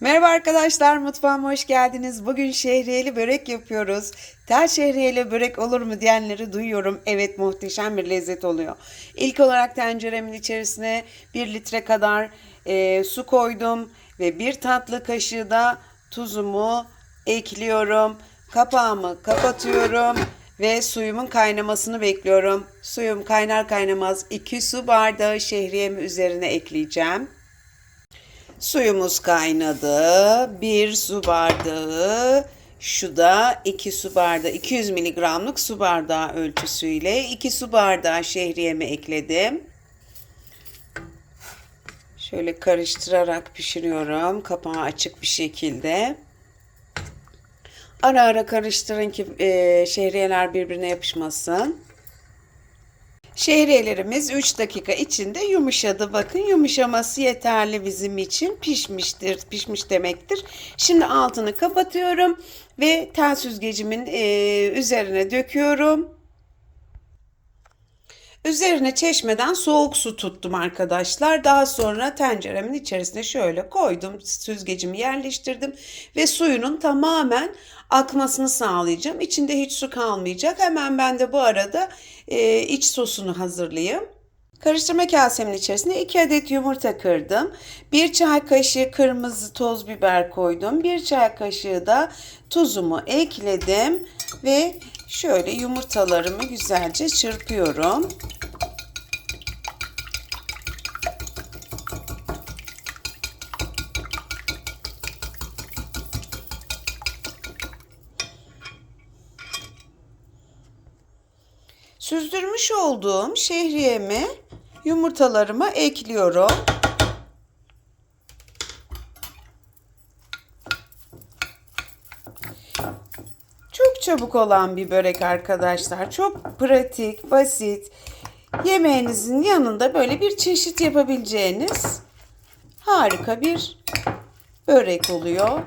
Merhaba arkadaşlar, mutfağıma hoş geldiniz. Bugün şehriyeli börek yapıyoruz. Tel şehriyeli börek olur mu diyenleri duyuyorum. Evet, muhteşem bir lezzet oluyor. İlk olarak tenceremin içerisine 1 litre kadar e, su koydum ve bir tatlı kaşığı da tuzumu ekliyorum. Kapağımı kapatıyorum ve suyumun kaynamasını bekliyorum. Suyum kaynar kaynamaz 2 su bardağı şehriyemi üzerine ekleyeceğim. Suyumuz kaynadı. Bir su bardağı, şu da 2 su bardağı, 200 miligramlık su bardağı ölçüsüyle 2 su bardağı şehriyemi ekledim. Şöyle karıştırarak pişiriyorum. Kapağı açık bir şekilde. Ara ara karıştırın ki e, şehriyeler birbirine yapışmasın. Şehriyelerimiz 3 dakika içinde yumuşadı. Bakın yumuşaması yeterli bizim için. Pişmiştir, pişmiş demektir. Şimdi altını kapatıyorum ve tel süzgecimin üzerine döküyorum. Üzerine çeşmeden soğuk su tuttum arkadaşlar. Daha sonra tenceremin içerisine şöyle koydum. Süzgecimi yerleştirdim ve suyunun tamamen akmasını sağlayacağım. İçinde hiç su kalmayacak. Hemen ben de bu arada e, iç sosunu hazırlayayım. Karıştırma kasemin içerisine 2 adet yumurta kırdım. 1 çay kaşığı kırmızı toz biber koydum. 1 çay kaşığı da tuzumu ekledim ve şöyle yumurtalarımı güzelce çırpıyorum. Süzdürmüş olduğum şehriyemi yumurtalarıma ekliyorum. Çok çabuk olan bir börek arkadaşlar. Çok pratik, basit. Yemeğinizin yanında böyle bir çeşit yapabileceğiniz harika bir börek oluyor.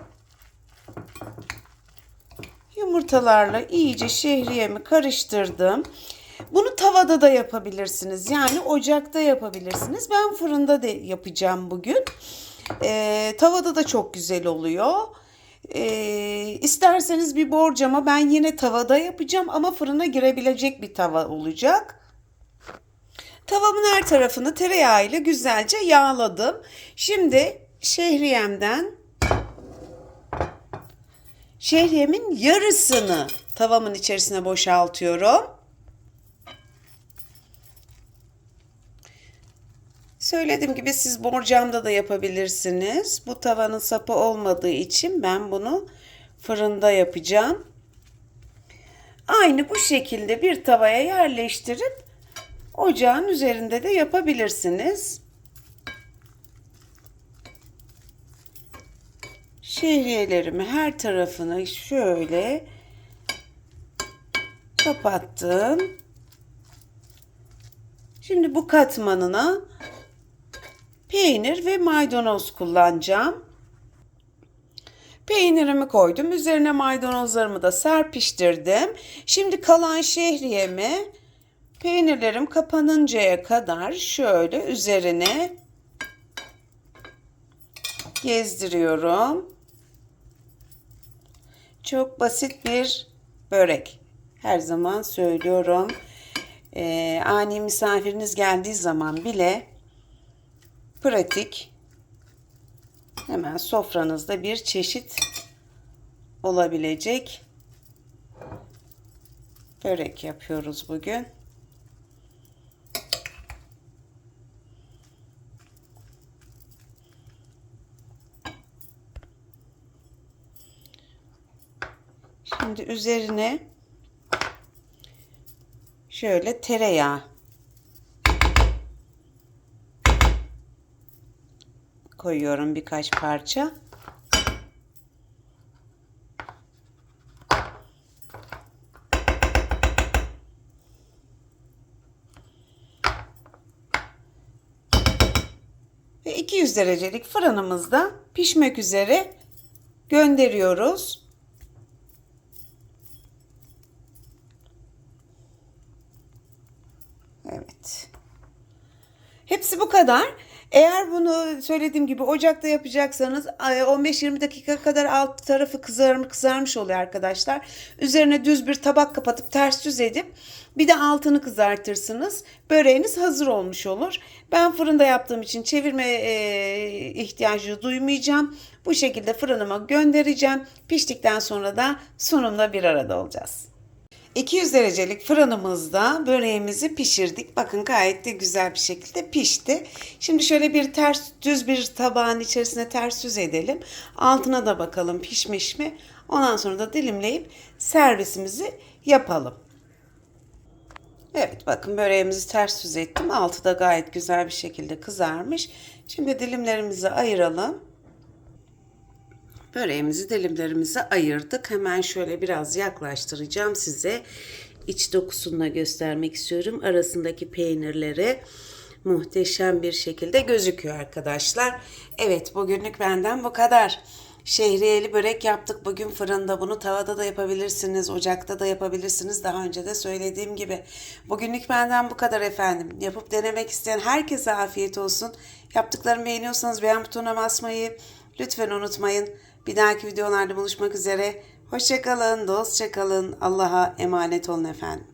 Yumurtalarla iyice şehriyemi karıştırdım. Bunu tavada da yapabilirsiniz. Yani ocakta yapabilirsiniz. Ben fırında da yapacağım bugün. Ee, tavada da çok güzel oluyor. Ee, isterseniz bir borcama ben yine tavada yapacağım ama fırına girebilecek bir tava olacak. Tavamın her tarafını tereyağı ile güzelce yağladım. Şimdi şehriyemden şehriyemin yarısını tavamın içerisine boşaltıyorum. Söylediğim gibi siz borcamda da yapabilirsiniz. Bu tavanın sapı olmadığı için ben bunu fırında yapacağım. Aynı bu şekilde bir tavaya yerleştirip ocağın üzerinde de yapabilirsiniz. Şehriyelerimi her tarafını şöyle kapattım. Şimdi bu katmanına peynir ve maydanoz kullanacağım. Peynirimi koydum. Üzerine maydanozlarımı da serpiştirdim. Şimdi kalan şehriyemi peynirlerim kapanıncaya kadar şöyle üzerine gezdiriyorum. Çok basit bir börek. Her zaman söylüyorum. Ee, ani misafiriniz geldiği zaman bile pratik hemen sofranızda bir çeşit olabilecek börek yapıyoruz bugün. Şimdi üzerine şöyle tereyağı koyuyorum birkaç parça. Ve 200 derecelik fırınımızda pişmek üzere gönderiyoruz. Evet. Hepsi bu kadar. Eğer bunu söylediğim gibi ocakta yapacaksanız e, 15-20 dakika kadar alt tarafı kızarmış, kızarmış oluyor arkadaşlar. Üzerine düz bir tabak kapatıp ters düz edip bir de altını kızartırsınız. Böreğiniz hazır olmuş olur. Ben fırında yaptığım için çevirme e, ihtiyacı duymayacağım. Bu şekilde fırınıma göndereceğim. Piştikten sonra da sunumla bir arada olacağız. 200 derecelik fırınımızda böreğimizi pişirdik. Bakın gayet de güzel bir şekilde pişti. Şimdi şöyle bir ters düz bir tabağın içerisine ters düz edelim. Altına da bakalım pişmiş mi. Ondan sonra da dilimleyip servisimizi yapalım. Evet bakın böreğimizi ters düz ettim. Altı da gayet güzel bir şekilde kızarmış. Şimdi dilimlerimizi ayıralım. Böreğimizi dilimlerimize ayırdık. Hemen şöyle biraz yaklaştıracağım size. İç dokusunu göstermek istiyorum. Arasındaki peynirleri muhteşem bir şekilde gözüküyor arkadaşlar. Evet bugünlük benden bu kadar. Şehriyeli börek yaptık bugün fırında. Bunu tavada da yapabilirsiniz, ocakta da yapabilirsiniz. Daha önce de söylediğim gibi. Bugünlük benden bu kadar efendim. Yapıp denemek isteyen herkese afiyet olsun. Yaptıklarımı beğeniyorsanız beğen butonuna basmayı lütfen unutmayın. Bir dahaki videolarda buluşmak üzere. Hoşçakalın, dostça kalın. Allah'a emanet olun efendim.